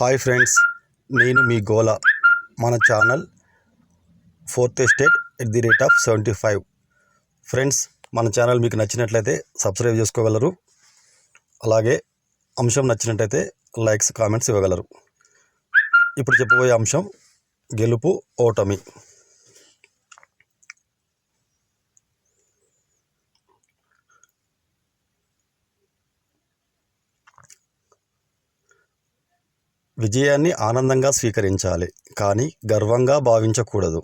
Hi friends నేను మీ గోల. మన channel fourth estate at the rate of seventy five. Friends మన ఛానల్ మీకు నచ్చినట్లయితే సబ్స్క్రైబ్ చేసుకోగలరు. అలాగే అంశం నచ్చినట్లయితే లైక్స్ కామెంట్స్ ఇవ్వగలరు. ఇప్పుడు చెప్పబోయే అంశం గెలుపు ఓటమి. విజయాన్ని ఆనందంగా స్వీకరించాలి కానీ గర్వంగా భావించకూడదు.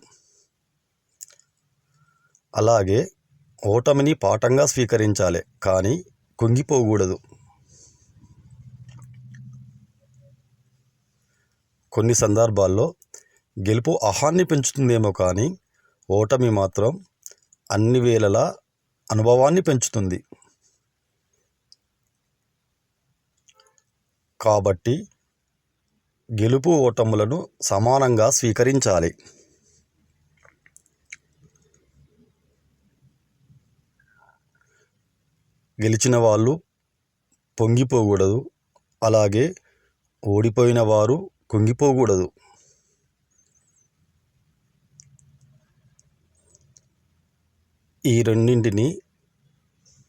అలాగే ఓటమిని పాఠంగా స్వీకరించాలి కానీ కుంగిపోకూడదు. కొన్ని సందర్భాల్లో గెలుపు అహాన్ని పెంచుతుందేమో కానీ ఓటమి మాత్రం అన్ని వేళలా అనుభవాన్ని పెంచుతుంది. కాబట్టి గెలుపు ఓటములను సమానంగా స్వీకరించాలి. గెలిచిన వాళ్ళు పొంగిపోకూడదు. అలాగే ఓడిపోయిన వారు కుంగిపోకూడదు. ఈ రెండింటిని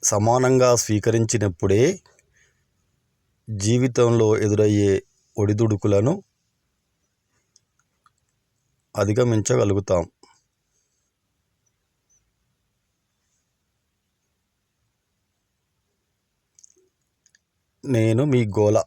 సమానంగా స్వీకరించినప్పుడే జీవితంలో ఎదురయ్యే ఒడిదుడుకులను అధిగమించగలుగుతాం. నేను మీ గోల